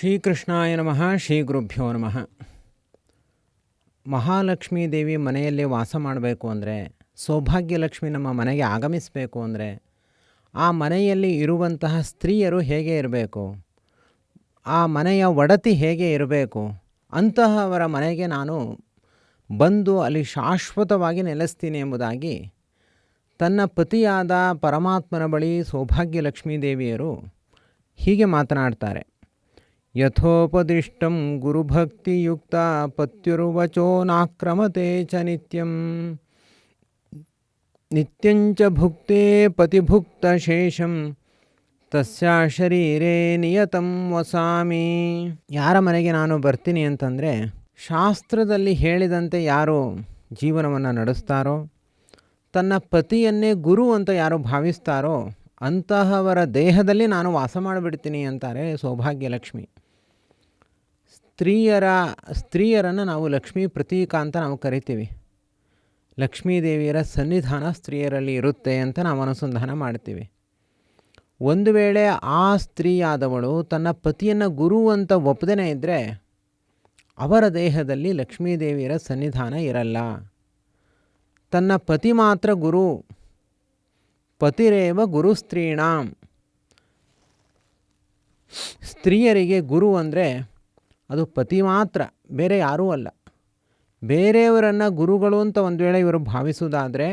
ಶ್ರೀಕೃಷ್ಣಾಯ ನಮಃ ಶ್ರೀ ಗುರುಭ್ಯೋ ನಮಃ. ಮಹಾಲಕ್ಷ್ಮೀ ದೇವಿ ಮನೆಯಲ್ಲಿ ವಾಸ ಮಾಡಬೇಕು ಅಂದರೆ, ಸೌಭಾಗ್ಯಲಕ್ಷ್ಮಿ ನಮ್ಮ ಮನೆಗೆ ಆಗಮಿಸಬೇಕು ಅಂದರೆ, ಆ ಮನೆಯಲ್ಲಿ ಇರುವಂತಹ ಸ್ತ್ರೀಯರು ಹೇಗೆ ಇರಬೇಕು? ಆ ಮನೆಯ ಒಡತಿ ಹೇಗೆ ಇರಬೇಕು? ಅಂತಹವರ ಮನೆಗೆ ನಾನು ಬಂದು ಅಲ್ಲಿ ಶಾಶ್ವತವಾಗಿ ನೆಲೆಸ್ತೀನಿ ಎಂಬುದಾಗಿ ತನ್ನ ಪತಿಯಾದ ಪರಮಾತ್ಮನ ಬಳಿ ಸೌಭಾಗ್ಯಲಕ್ಷ್ಮೀ ದೇವಿಯರು ಹೀಗೆ ಮಾತನಾಡ್ತಾರೆ. ಯಥೋಪದಿಷ್ಟಂ ಗುರುಭಕ್ತಿಯುಕ್ತ ಪತ್ಯುರ್ವಚೋ ನಾಕ್ರಮತೆ ಚ ನಿತ್ಯಂ ನಿತ್ಯಂಚ ಭುಕ್ತೆ ಪತಿಭುಕ್ತ ಶೇಷಂ ತಸ್ಯ ಶರೀರೇ ನಿಯತಂ ವಸಾಮಿ ಯಾರ ಮನೆಗೆ ನಾನು ಬರ್ತೀನಿ ಅಂತಂದರೆ, ಶಾಸ್ತ್ರದಲ್ಲಿ ಹೇಳಿದಂತೆ ಯಾರು ಜೀವನವನ್ನು ನಡೆಸ್ತಾರೋ, ತನ್ನ ಪತಿಯನ್ನೇ ಗುರು ಅಂತ ಯಾರು ಭಾವಿಸ್ತಾರೋ, ಅಂತಹವರ ದೇಹದಲ್ಲಿ ನಾನು ವಾಸ ಮಾಡಿಬಿಡ್ತೀನಿ ಅಂತಾರೆ ಸೌಭಾಗ್ಯಲಕ್ಷ್ಮಿ. ಸ್ತ್ರೀಯರ, ಸ್ತ್ರೀಯರನ್ನು ನಾವು ಲಕ್ಷ್ಮೀ ಪ್ರತೀಕ ಅಂತ ನಾವು ಕರಿತೀವಿ. ಲಕ್ಷ್ಮೀದೇವಿಯರ ಸನ್ನಿಧಾನ ಸ್ತ್ರೀಯರಲ್ಲಿ ಇರುತ್ತೆ ಅಂತ ನಾವು ಅನುಸಂಧಾನ ಮಾಡ್ತೀವಿ. ಒಂದು ವೇಳೆ ಆ ಸ್ತ್ರೀಯಾದವಳು ತನ್ನ ಪತಿಯನ್ನು ಗುರು ಅಂತ ಒಪ್ಪದೇ ಇದ್ದರೆ ಅವರ ದೇಹದಲ್ಲಿ ಲಕ್ಷ್ಮೀದೇವಿಯರ ಸನ್ನಿಧಾನ ಇರಲ್ಲ. ತನ್ನ ಪತಿ ಮಾತ್ರ ಗುರು, ಪತಿರೇವ ಗುರು ಸ್ತ್ರೀಣಾಂ. ಸ್ತ್ರೀಯರಿಗೆ ಗುರು ಅಂದರೆ ಅದು ಪತಿ ಮಾತ್ರ, ಬೇರೆ ಯಾರೂ ಅಲ್ಲ. ಬೇರೆಯವರನ್ನು ಗುರುಗಳು ಅಂತ ಒಂದು ವೇಳೆ ಇವರು ಭಾವಿಸುವುದಾದರೆ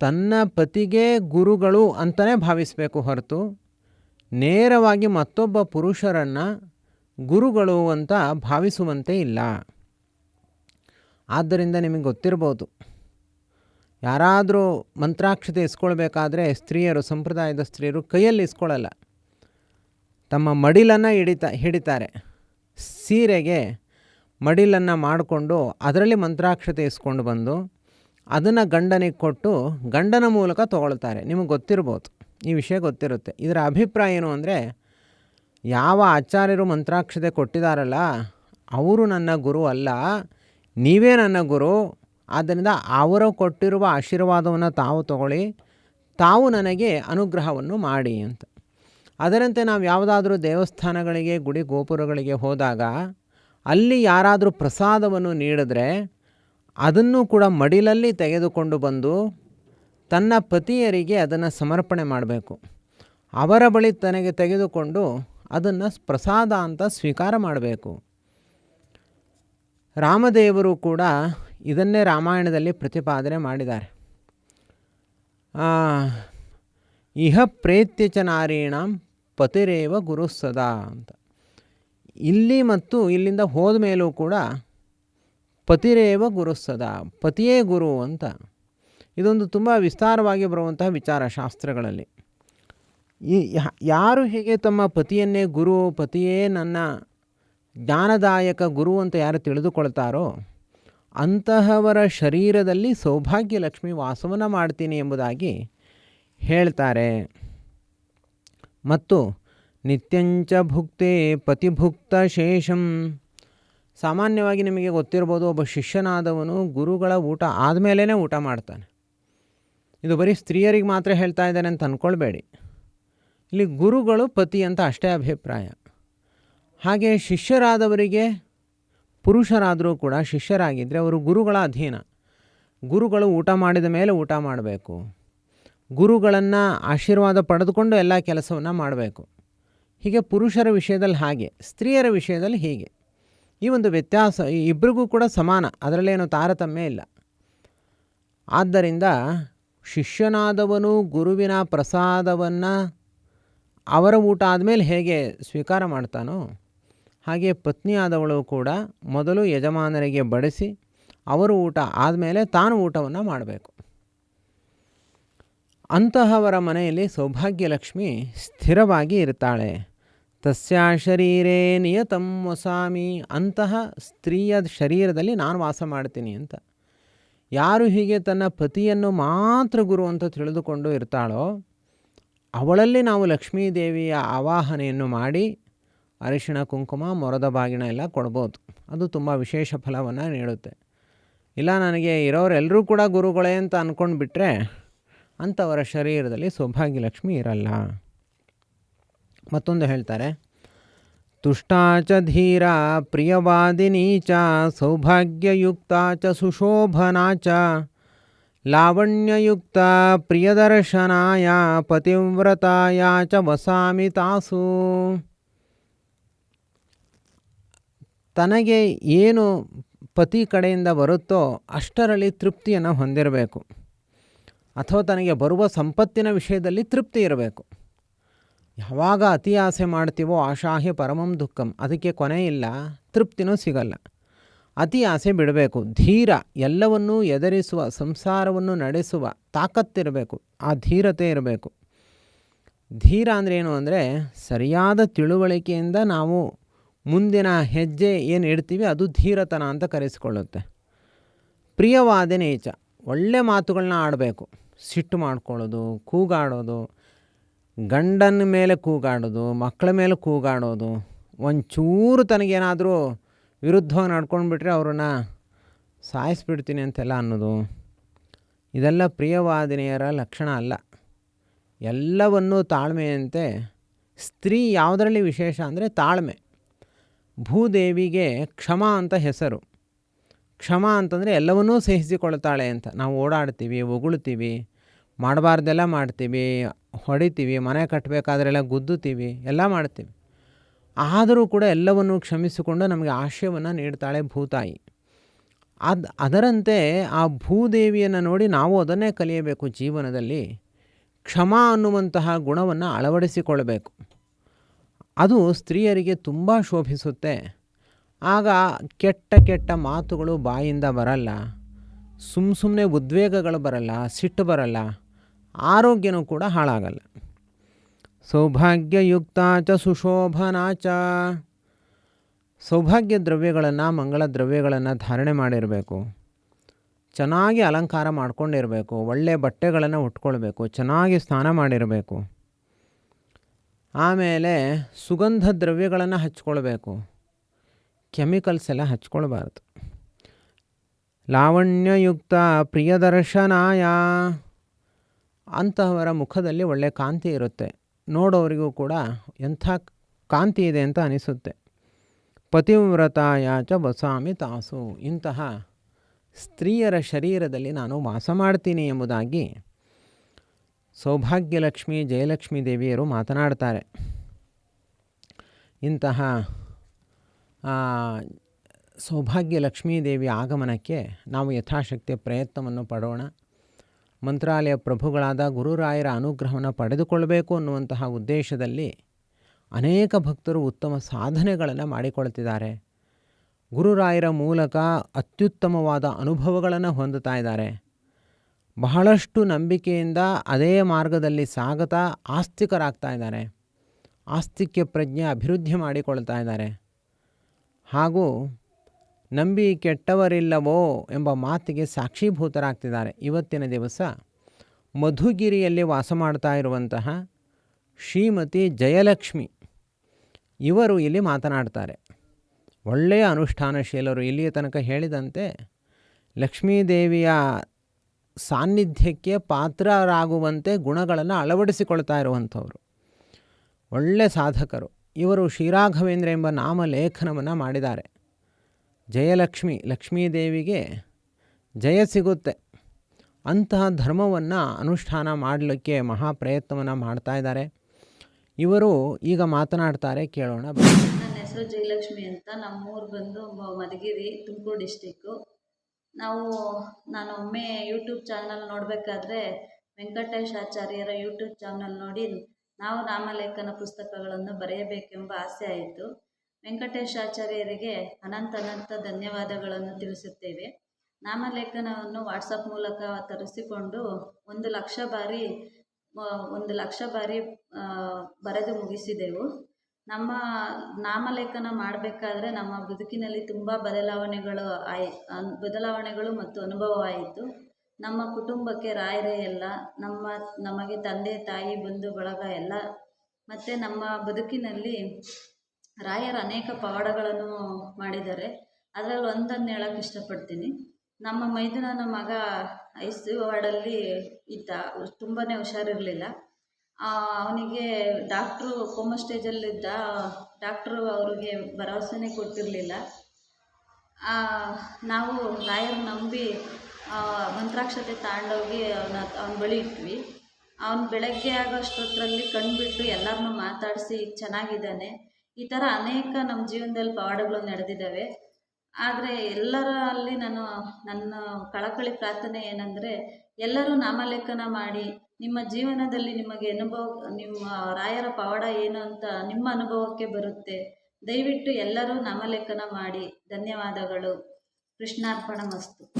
ತನ್ನ ಪತಿಗೆ ಗುರುಗಳು ಅಂತಲೇ ಭಾವಿಸಬೇಕು ಹೊರತು, ನೇರವಾಗಿ ಮತ್ತೊಬ್ಬ ಪುರುಷರನ್ನು ಗುರುಗಳು ಅಂತ ಭಾವಿಸುವಂತೆ ಇಲ್ಲ. ಆದ್ದರಿಂದ ನಿಮಗೆ ಗೊತ್ತಿರ್ಬೋದು, ಯಾರಾದರೂ ಮಂತ್ರಾಕ್ಷತೆ ಇಸ್ಕೊಳ್ಬೇಕಾದ್ರೆ ಸ್ತ್ರೀಯರು, ಸಂಪ್ರದಾಯದ ಸ್ತ್ರೀಯರು ಕೈಯಲ್ಲಿ ಇಸ್ಕೊಳ್ಳಲ್ಲ ತಮ್ಮ ಮಡಿಲನ್ನು ಹಿಡಿತಾ, ಹಿಡಿತಾರೆ. ಸೀರೆಗೆ ಮಡಿಲನ್ನು ಮಾಡಿಕೊಂಡು ಅದರಲ್ಲಿ ಮಂತ್ರಾಕ್ಷತೆ ಇಸ್ಕೊಂಡು ಬಂದು ಅದನ್ನು ಗಂಡನಿಗೆ ಕೊಟ್ಟು ಗಂಡನ ಮೂಲಕ ತೊಗೊಳ್ತಾರೆ. ನಿಮಗೆ ಗೊತ್ತಿರ್ಬೋದು. ಈ ವಿಷಯ ಗೊತ್ತಿರುತ್ತೆ. ಇದರ ಅಭಿಪ್ರಾಯ ಏನು ಅಂದರೆ, ಯಾವ ಆಚಾರ್ಯರು ಮಂತ್ರಾಕ್ಷತೆ ಕೊಟ್ಟಿದ್ದಾರಲ್ಲ ಅವರು ನನ್ನ ಗುರು ಅಲ್ಲ, ನೀವೇ ನನ್ನ ಗುರು, ಆದ್ದರಿಂದ ಅವರು ಕೊಟ್ಟಿರುವ ಆಶೀರ್ವಾದವನ್ನು ತಾವು ತಗೊಳ್ಳಿ, ತಾವು ನನಗೆ ಅನುಗ್ರಹವನ್ನು ಮಾಡಿ ಅಂತ. ಅದರಂತೆ ನಾವು ಯಾವುದಾದ್ರೂ ದೇವಸ್ಥಾನಗಳಿಗೆ, ಗುಡಿ ಗೋಪುರಗಳಿಗೆ ಹೋದಾಗ ಅಲ್ಲಿ ಯಾರಾದರೂ ಪ್ರಸಾದವನ್ನು ನೀಡಿದ್ರೆ ಅದನ್ನು ಕೂಡ ಮಡಿಲಲ್ಲಿ ತೆಗೆದುಕೊಂಡು ಬಂದು ತನ್ನ ಪತಿಯರಿಗೆ ಅದನ್ನು ಸಮರ್ಪಣೆ ಮಾಡಬೇಕು. ಅವರ ಬಳಿ ತನಗೆ ತೆಗೆದುಕೊಂಡು ಅದನ್ನು ಪ್ರಸಾದ ಅಂತ ಸ್ವೀಕಾರ ಮಾಡಬೇಕು. ರಾಮದೇವರು ಕೂಡ ಇದನ್ನೇ ರಾಮಾಯಣದಲ್ಲಿ ಪ್ರತಿಪಾದನೆ ಮಾಡಿದ್ದಾರೆ. ಇಹ ಪ್ರೇತ್ಯಚ ನಾರೀಣಾಂ ಪತಿರೇವ ಗುರು ಸದಾ ಅಂತ. ಇಲ್ಲಿ ಮತ್ತು ಇಲ್ಲಿಂದ ಹೋದ ಮೇಲೂ ಕೂಡ ಪತಿರೇವ ಗುರು ಸದಾ, ಪತಿಯೇ ಗುರು ಅಂತ. ಇದೊಂದು ತುಂಬ ವಿಸ್ತಾರವಾಗಿ ಬರುವಂತಹ ವಿಚಾರ ಶಾಸ್ತ್ರಗಳಲ್ಲಿ ಈ ಯಾರು ಹೀಗೆ ತಮ್ಮ ಪತಿಯನ್ನೇ ಗುರು, ಪತಿಯೇ ನನ್ನ ಜ್ಞಾನದಾಯಕ ಗುರು ಅಂತ ಯಾರು ತಿಳಿದುಕೊಳ್ತಾರೋ ಅಂತಹವರ ಶರೀರದಲ್ಲಿ ಸೌಭಾಗ್ಯ ಲಕ್ಷ್ಮಿ ವಾಸವನ್ನು ಮಾಡ್ತೀನಿ ಎಂಬುದಾಗಿ ಹೇಳ್ತಾರೆ. ಮತ್ತು ನಿತ್ಯಂಚ ಭುಕ್ತೆ ಪತಿಭುಕ್ತ ಶೇಷಂ. ಸಾಮಾನ್ಯವಾಗಿ ನಿಮಗೆ ಗೊತ್ತಿರ್ಬೋದು, ಒಬ್ಬ ಶಿಷ್ಯನಾದವನು ಗುರುಗಳ ಊಟ ಆದಮೇಲೇ ಊಟ ಮಾಡ್ತಾನೆ. ಇದು ಬರೀ ಸ್ತ್ರೀಯರಿಗೆ ಮಾತ್ರ ಹೇಳ್ತಾ ಇದ್ದಾನೆ ಅಂತ ಅಂದ್ಕೊಳ್ಬೇಡಿ ಇಲ್ಲಿ ಗುರುಗಳು ಪತಿ ಅಂತ ಅಷ್ಟೇ ಅಭಿಪ್ರಾಯ. ಹಾಗೆ ಶಿಷ್ಯರಾದವರಿಗೆ ಪುರುಷರಾದರೂ ಕೂಡ ಶಿಷ್ಯರಾಗಿದ್ದರೆ ಅವರು ಗುರುಗಳ ಅಧೀನ. ಗುರುಗಳು ಊಟ ಮಾಡಿದ ಮೇಲೆ ಊಟ ಮಾಡಬೇಕು. ಗುರುಗಳನ್ನು ಆಶೀರ್ವಾದ ಪಡೆದುಕೊಂಡು ಎಲ್ಲ ಕೆಲಸವನ್ನು ಮಾಡಬೇಕು. ಹೀಗೆ ಪುರುಷರ ವಿಷಯದಲ್ಲಿ ಹಾಗೆ, ಸ್ತ್ರೀಯರ ವಿಷಯದಲ್ಲಿ ಹೀಗೆ. ಈ ಒಂದು ವ್ಯತ್ಯಾಸ ಇಬ್ಬರಿಗೂ ಕೂಡ ಸಮಾನ, ಅದರಲ್ಲೇನು ತಾರತಮ್ಯ ಇಲ್ಲ. ಆದ್ದರಿಂದ ಶಿಷ್ಯನಾದವನು ಗುರುವಿನ ಪ್ರಸಾದವನ್ನು ಅವರ ಊಟ ಆದಮೇಲೆ ಹೇಗೆ ಸ್ವೀಕಾರ ಮಾಡ್ತಾನೋ, ಹಾಗೆ ಪತ್ನಿಯಾದವಳು ಕೂಡ ಮೊದಲು ಯಜಮಾನರಿಗೆ ಬಡಿಸಿ, ಅವರು ಊಟ ಆದಮೇಲೆ ತಾನು ಊಟವನ್ನು ಮಾಡಬೇಕು. ಅಂತಹವರ ಮನೆಯಲ್ಲಿ ಸೌಭಾಗ್ಯಲಕ್ಷ್ಮಿ ಸ್ಥಿರವಾಗಿ ಇರ್ತಾಳೆ ತಸ್ಯ ಶರೀರೇ ನಿಯತಂ ವಸಾಮಿ, ಅಂತಹ ಸ್ತ್ರೀಯ ಶರೀರದಲ್ಲಿ ನಾನು ವಾಸ ಮಾಡ್ತೀನಿ ಅಂತ. ಯಾರು ಹೀಗೆ ತನ್ನ ಪತಿಯನ್ನು ಮಾತ್ರ ಗುರು ಅಂತ ತಿಳಿದುಕೊಂಡು ಇರ್ತಾಳೋ, ಅವಳಲ್ಲಿ ನಾವು ಲಕ್ಷ್ಮೀದೇವಿಯ ಆವಾಹನೆಯನ್ನು ಮಾಡಿ ಅರಿಶಿಣ, ಕುಂಕುಮ, ಮೊರದ ಬಾಗಿನ ಎಲ್ಲ ಕೊಡ್ಬೋದು. ಅದು ತುಂಬ ವಿಶೇಷ ಫಲವನ್ನು ನೀಡುತ್ತೆ. ಇಲ್ಲ, ನನಗೆ ಇರೋರೆಲ್ಲರೂ ಕೂಡ ಗುರುಗಳೇ ಅಂತ ಅಂದ್ಕೊಂಡು ಬಿಟ್ಟರೆ ಅಂಥವರ ಶರೀರದಲ್ಲಿ ಸೌಭಾಗ್ಯಲಕ್ಷ್ಮಿ ಇರಲ್ಲ. ಮತ್ತೊಂದು ಹೇಳ್ತಾರೆ, ತುಷ್ಟಾಚ ಧೀರ ಪ್ರಿಯವಾದಿನಿ ಚ, ಸೌಭಾಗ್ಯಯುಕ್ತ ಚ, ಸುಶೋಭನಾ ಚ, ಲಾವಣ್ಯಯುಕ್ತ ಪ್ರಿಯದರ್ಶನಾಯ, ಪತಿವ್ರತಾಯ ಚ, ವಸಾಮಿ ತಾಸು. ತನಗೆ ಏನು ಪತಿ ಕಡೆಯಿಂದ ಬರುತ್ತೋ ಅಷ್ಟರಲ್ಲಿ ತೃಪ್ತಿಯನ್ನು ಹೊಂದಿರಬೇಕು. ಅಥವಾ ತನಗೆ ಬರುವ ಸಂಪತ್ತಿನ ವಿಷಯದಲ್ಲಿ ತೃಪ್ತಿ ಇರಬೇಕು. ಯಾವಾಗ ಅತಿ ಆಸೆ ಮಾಡ್ತೀವೋ ಆಶಾಹ್ಯ ಪರಮಂ ದುಃಖಂ. ಅದಕ್ಕೆ ಕೊನೆ ಇಲ್ಲ, ತೃಪ್ತಿನೂ ಸಿಗಲ್ಲ. ಅತಿ ಆಸೆ ಬಿಡಬೇಕು, ಧೀರ, ಎಲ್ಲವನ್ನೂ ಎದುರಿಸುವ, ಸಂಸಾರವನ್ನು ನಡೆಸುವ ತಾಕತ್ತಿರಬೇಕು, ಆ ಧೀರತೆ ಇರಬೇಕು. ಧೀರ ಅಂದರೆ ಏನು ಅಂದರೆ, ಸರಿಯಾದ ತಿಳುವಳಿಕೆಯಿಂದ ನಾವು ಮುಂದಿನ ಹೆಜ್ಜೆ ಏನು ಇಡ್ತೀವಿ, ಅದು ಧೀರತನ ಅಂತ ಕರೆಸಿಕೊಳ್ಳುತ್ತೆ. ಪ್ರಿಯವಾದ ನೇಚ, ಒಳ್ಳೆ ಮಾತುಗಳನ್ನ ಆಡಬೇಕು. ಸಿಟ್ಟು ಮಾಡ್ಕೊಳ್ಳೋದು, ಕೂಗಾಡೋದು, ಗಂಡನ ಮೇಲೆ ಕೂಗಾಡೋದು, ಮಕ್ಕಳ ಮೇಲೆ ಕೂಗಾಡೋದು, ಒಂಚೂರು ತನಗೇನಾದರೂ ವಿರುದ್ಧವಾಗಿ ನಡ್ಕೊಂಡ್ಬಿಟ್ರೆ ಅವ್ರನ್ನ ಸಾಯಿಸ್ಬಿಡ್ತೀನಿ ಅಂತೆಲ್ಲ ಅನ್ನೋದು. ಇದೆಲ್ಲ ಪ್ರಿಯವಾದಿನಿಯರ ಲಕ್ಷಣ ಅಲ್ಲ. ಎಲ್ಲವನ್ನೂ ತಾಳ್ಮೆಯಂತೆ ಸ್ತ್ರೀ ಯಾವುದರಲ್ಲಿ ವಿಶೇಷ ಅಂದರೆ ತಾಳ್ಮೆ. ಭೂದೇವಿಗೆ ಕ್ಷಮ ಅಂತ ಹೆಸರು. ಕ್ಷಮ ಅಂತಂದರೆ ಎಲ್ಲವನ್ನೂ ಸಹಿಸಿಕೊಳ್ತಾಳೆ ಅಂತ. ನಾವು ಓಡಾಡ್ತೀವಿ ಉಗುಳ್ತೀವಿ ಮಾಡಬಾರ್ದೆಲ್ಲ ಮಾಡ್ತೀವಿ, ಹೊಡಿತೀವಿ, ಮನೆ ಕಟ್ಟಬೇಕಾದ್ರೆಲ್ಲ ಗುದ್ದುತ್ತೀವಿ, ಎಲ್ಲ ಮಾಡ್ತೀವಿ. ಆದರೂ ಕೂಡ ಎಲ್ಲವನ್ನು ಕ್ಷಮಿಸಿಕೊಂಡು ನಮಗೆ ಆಶಯವನ್ನು ನೀಡ್ತಾಳೆ ಭೂತಾಯಿ. ಅದು, ಅದರಂತೆ ಆ ಭೂದೇವಿಯನ್ನು ನೋಡಿ ನಾವು ಅದನ್ನೇ ಕಲಿಯಬೇಕು ಜೀವನದಲ್ಲಿ. ಕ್ಷಮ ಅನ್ನುವಂತಹ ಗುಣವನ್ನು ಅಳವಡಿಸಿಕೊಳ್ಳಬೇಕು ಅದು ಸ್ತ್ರೀಯರಿಗೆ ತುಂಬ ಶೋಭಿಸುತ್ತೆ. ಆಗ ಕೆಟ್ಟ ಕೆಟ್ಟ ಮಾತುಗಳು ಬಾಯಿಂದ ಬರಲ್ಲ ಸುಮ್ಮ ಸುಮ್ಮನೆ ಉದ್ವೇಗಗಳು ಬರಲ್ಲ, ಸಿಟ್ಟು ಬರಲ್ಲ, ಆರೋಗ್ಯನೂ ಕೂಡ ಹಾಳಾಗಲ್ಲ. ಸೌಭಾಗ್ಯಯುಕ್ತ ಚ ಸುಶೋಭನಾ ಚ ಸೌಭಾಗ್ಯ ದ್ರವ್ಯಗಳನ್ನು, ಮಂಗಳ ದ್ರವ್ಯಗಳನ್ನು ಧಾರಣೆ ಮಾಡಿರಬೇಕು. ಚೆನ್ನಾಗಿ ಅಲಂಕಾರ ಮಾಡ್ಕೊಂಡಿರಬೇಕು ಒಳ್ಳೆಯ ಬಟ್ಟೆಗಳನ್ನು ಉಟ್ಕೊಳ್ಬೇಕು, ಚೆನ್ನಾಗಿ ಸ್ನಾನ ಮಾಡಿರಬೇಕು. ಆಮೇಲೆ ಸುಗಂಧ ದ್ರವ್ಯಗಳನ್ನು ಹಚ್ಕೊಳ್ಬೇಕು. ಕೆಮಿಕಲ್ಸ್ ಎಲ್ಲ ಹಚ್ಕೊಳ್ಬಾರ್ದು. ಲಾವಣ್ಯಯುಕ್ತ ಪ್ರಿಯದರ್ಶನಾಯ ಅಂತಹವರ ಮುಖದಲ್ಲಿ ಒಳ್ಳೆಯ ಕಾಂತಿ ಇರುತ್ತೆ. ನೋಡೋರಿಗೂ ಕೂಡ ಎಂಥ ಕಾಂತಿ ಇದೆ ಅಂತ ಅನಿಸುತ್ತೆ. ಪತಿವ್ರತಾಯ ಚ ಬಸಾಮಿ ತಾಸು ಇಂತಹ ಸ್ತ್ರೀಯರ ಶರೀರದಲ್ಲಿ ನಾನು ವಾಸ ಮಾಡ್ತೀನಿ ಎಂಬುದಾಗಿ ಸೌಭಾಗ್ಯಲಕ್ಷ್ಮಿ, ಜಯಲಕ್ಷ್ಮೀ ದೇವಿಯರು ಮಾತನಾಡ್ತಾರೆ. ಇಂತಹ ಸೌಭಾಗ್ಯ ಲಕ್ಷ್ಮೀ ದೇವಿ ಆಗಮನಕ್ಕೆ ನಾವು ಯಥಾಶಕ್ತಿಯ ಪ್ರಯತ್ನವನ್ನು ಪಡೋಣ. ಮಂತ್ರಾಲಯ ಪ್ರಭುಗಳಾದ ಗುರುರಾಯರ ಅನುಗ್ರಹವನ್ನು ಪಡೆದುಕೊಳ್ಳಬೇಕು ಅನ್ನುವಂತಹ ಉದ್ದೇಶದಲ್ಲಿ ಅನೇಕ ಭಕ್ತರು ಉತ್ತಮ ಸಾಧನೆಗಳನ್ನು ಮಾಡಿಕೊಳ್ತಿದ್ದಾರೆ. ಗುರುರಾಯರ ಮೂಲಕ ಅತ್ಯುತ್ತಮವಾದ ಅನುಭವಗಳನ್ನು ಹೊಂದುತ್ತಾ ಇದ್ದಾರೆ. ಬಹಳಷ್ಟು ನಂಬಿಕೆಯಿಂದ ಅದೇ ಮಾರ್ಗದಲ್ಲಿ ಸಾಗತ ಆಸ್ತಿಕರಾಗ್ತಾ ಇದ್ದಾರೆ. ಆಸ್ತಿಕ್ಯ ಪ್ರಜ್ಞೆ ಅಭಿವೃದ್ಧಿ ಮಾಡಿಕೊಳ್ತಾ ಇದ್ದಾರೆ. ಹಾಗೂ ನಂಬಿ ಕೆಟ್ಟವರಿಲ್ಲವೋ ಎಂಬ ಮಾತಿಗೆ ಸಾಕ್ಷೀಭೂತರಾಗ್ತಿದ್ದಾರೆ. ಇವತ್ತಿನ ದಿವಸ ಮಧುಗಿರಿಯಲ್ಲಿ ವಾಸ ಮಾಡ್ತಾ ಇರುವಂತಹ ಶ್ರೀಮತಿ ಜಯಲಕ್ಷ್ಮಿ. ಇವರು ಇಲ್ಲಿ ಮಾತನಾಡ್ತಾರೆ. ಒಳ್ಳೆಯ ಅನುಷ್ಠಾನಶೀಲರು. ಇಲ್ಲಿಯ ತನಕ ಹೇಳಿದಂತೆ ಲಕ್ಷ್ಮೀದೇವಿಯ ಸಾನ್ನಿಧ್ಯಕ್ಕೆ ಪಾತ್ರರಾಗುವಂತೆ ಗುಣಗಳನ್ನು ಅಳವಡಿಸಿಕೊಳ್ತಾ ಇರುವಂಥವರು. ಒಳ್ಳೆ ಸಾಧಕರು. ಇವರು ಶ್ರೀರಾಘವೇಂದ್ರ ಎಂಬ ನಾಮಲೇಖನವನ್ನು ಮಾಡಿದ್ದಾರೆ. ಜಯಲಕ್ಷ್ಮಿ, ಲಕ್ಷ್ಮೀದೇವಿಗೆ ಜಯ ಸಿಗುತ್ತೆ. ಅಂತಹ ಧರ್ಮವನ್ನು ಅನುಷ್ಠಾನ ಮಾಡಲಿಕ್ಕೆ ಮಹಾ ಪ್ರಯತ್ನವನ್ನು ಮಾಡ್ತಾ ಇದ್ದಾರೆ. ಇವರು ಈಗ ಮಾತನಾಡ್ತಾರೆ, ಕೇಳೋಣ ನನ್ನ ಹೆಸರು ಜಯಲಕ್ಷ್ಮಿ ಅಂತ. ನಮ್ಮೂರು ಬಂದು ಮಧುಗಿರಿ, ತುಮಕೂರು ಡಿಸ್ಟಿಕ್ಕು ನಾವು, ನಾನು ಒಮ್ಮೆ ಯೂಟ್ಯೂಬ್ ಚಾನಲ್ ನೋಡಬೇಕಾದ್ರೆ ವೆಂಕಟೇಶ್ ಆಚಾರ್ಯರ ಯೂಟ್ಯೂಬ್ ಚಾನಲ್ ನೋಡಿ ನಾವು ನಾಮಲೇಖನ ಪುಸ್ತಕಗಳನ್ನು ಬರೆಯಬೇಕೆಂಬ ಆಸೆ ಆಯಿತು. ವೆಂಕಟೇಶಾಚಾರ್ಯರಿಗೆ ಅನಂತ ಅನಂತ ಧನ್ಯವಾದಗಳನ್ನು ತಿಳಿಸುತ್ತೇವೆ. ನಾಮಲೇಖನವನ್ನು ವಾಟ್ಸಪ್ ಮೂಲಕ ತರಿಸಿಕೊಂಡು ಒಂದು ಲಕ್ಷ ಬಾರಿ ಒಂದು ಲಕ್ಷ ಬಾರಿ ಬರೆದು ಮುಗಿಸಿದೆವು. ನಮ್ಮ ನಾಮಲೇಖನ ಮಾಡಬೇಕಾದ್ರೆ ನಮ್ಮ ಬದುಕಿನಲ್ಲಿ ತುಂಬ ಬದಲಾವಣೆಗಳು ಆಯ್, ಬದಲಾವಣೆಗಳು ಮತ್ತು ಅನುಭವವಾಯಿತು. ನಮ್ಮ ಕುಟುಂಬಕ್ಕೆ ರಾಯರೇ ಎಲ್ಲ ನಮ್ಮ, ನಮಗೆ ತಂದೆ, ತಾಯಿ, ಬಂಧು, ಬಳಗ ಎಲ್ಲ, ಮತ್ತು ನಮ್ಮ ಬದುಕಿನಲ್ಲಿ ರಾಯರ ಅನೇಕ ಪವಾಡಗಳನ್ನು ಮಾಡಿದ್ದಾರೆ. ಅದರಲ್ಲಿ ಒಂದನ್ನು ಹೇಳಕ್ಕೆ ಇಷ್ಟಪಡ್ತೀನಿ. ನಮ್ಮ ಮೈದುನನ ಮಗ ಐ ಸಿ ವಾರ್ಡಲ್ಲಿ ಇದ್ದ ತುಂಬಾ ಹುಷಾರಿರಲಿಲ್ಲ. ಅವನಿಗೆ ಡಾಕ್ಟ್ರು ಕೋಮ ಸ್ಟೇಜಲ್ಲಿದ್ದ ಡಾಕ್ಟ್ರು ಅವರಿಗೆ ಭರವಸೆನೇ ಕೊಟ್ಟಿರಲಿಲ್ಲ. ನಾವು ರಾಯರ್ ನಂಬಿ ಮಂತ್ರಾಕ್ಷತೆ ತಗೊಂಡೋಗಿ ಅವನ ಅವನ ಬಳಿ ಇಟ್ವಿ ಅವ್ನು ಬೆಳಗ್ಗೆ ಆಗೋಷ್ಟೊತ್ತರಲ್ಲಿ ಕಣ್ಬಿಟ್ಟು ಎಲ್ಲರನ್ನೂ ಮಾತಾಡಿಸಿ ಚೆನ್ನಾಗಿದ್ದಾನೆ. ಈ ಥರ ಅನೇಕ ನಮ್ಮ ಜೀವನದಲ್ಲಿ ಪವಾಡಗಳು ನಡೆದಿದ್ದಾವೆ. ಆದರೆ ಎಲ್ಲರಲ್ಲಿ ನಾನು ನನ್ನ ಕಳಕಳಿ ಪ್ರಾರ್ಥನೆ ಏನಂದರೆ, ಎಲ್ಲರೂ ನಾಮಲೇಖನ ಮಾಡಿ, ನಿಮ್ಮ ಜೀವನದಲ್ಲಿ ನಿಮಗೆ ಅನುಭವ, ನಿಮ್ಮ ರಾಯರ ಪವಾಡ ಏನು ಅಂತ ನಿಮ್ಮ ಅನುಭವಕ್ಕೆ ಬರುತ್ತೆ. ದಯವಿಟ್ಟು ಎಲ್ಲರೂ ನಾಮಲೇಖನ ಮಾಡಿ. ಧನ್ಯವಾದಗಳು. ಕೃಷ್ಣಾರ್ಪಣ ಮಸ್ತು.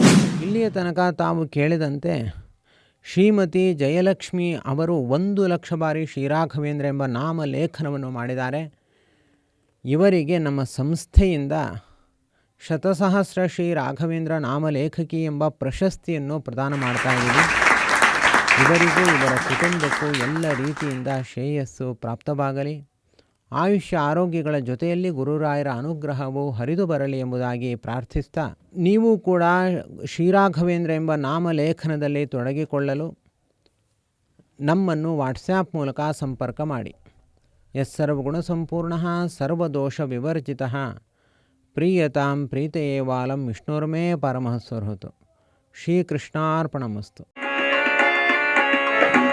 ಇಲ್ಲಿಯ ತನಕ ತಾವು ಕೇಳಿದಂತೆ ಶ್ರೀಮತಿ ಜಯಲಕ್ಷ್ಮಿ ಅವರು ಒಂದು ಲಕ್ಷ ಬಾರಿ ಶ್ರೀರಾಘವೇಂದ್ರ ಎಂಬ ನಾಮಲೇಖನವನ್ನು ಮಾಡಿದ್ದಾರೆ. ಇವರಿಗೆ ನಮ್ಮ ಸಂಸ್ಥೆಯಿಂದ ಶತಸಹಸ್ರ ಶ್ರೀ ರಾಘವೇಂದ್ರ ನಾಮಲೇಖಕಿ ಎಂಬ ಪ್ರಶಸ್ತಿಯನ್ನು ಪ್ರದಾನ ಮಾಡ್ತಾ ಇದ್ದೀವಿ. ಇವರಿಗೂ ಇವರ ಕುಟುಂಬಕ್ಕೂ ಎಲ್ಲ ರೀತಿಯಿಂದ ಶ್ರೇಯಸ್ಸು ಪ್ರಾಪ್ತವಾಗಲಿ. ಆಯುಷ್ಯ ಆರೋಗ್ಯಗಳ ಜೊತೆಯಲ್ಲಿ ಗುರುರಾಯರ ಅನುಗ್ರಹವು ಹರಿದು ಬರಲಿ ಎಂಬುದಾಗಿ ಪ್ರಾರ್ಥಿಸ್ತಾ, ನೀವು ಕೂಡ ಶ್ರೀರಾಘವೇಂದ್ರ ಎಂಬ ನಾಮಲೇಖನದಲ್ಲಿ ತೊಡಗಿಕೊಳ್ಳಲು ನಮ್ಮನ್ನು ವಾಟ್ಸ್ಯಾಪ್ ಮೂಲಕ ಸಂಪರ್ಕ ಮಾಡಿ. ಎಸ್ ಸರ್ವಗುಣ ಸಂಪೂರ್ಣ ಸರ್ವದೋಷ ವಿವರ್ಜಿತ, ಪ್ರೀಯತಾಂ ಪ್ರೀತಯೇವಾಲಂ ವಿಷ್ಣುರ್ಮೇ ಪರಮಃ ಸ್ವರ್ಹತು ಶ್ರೀಕೃಷ್ಣಾರ್ಪಣಮಸ್ತು.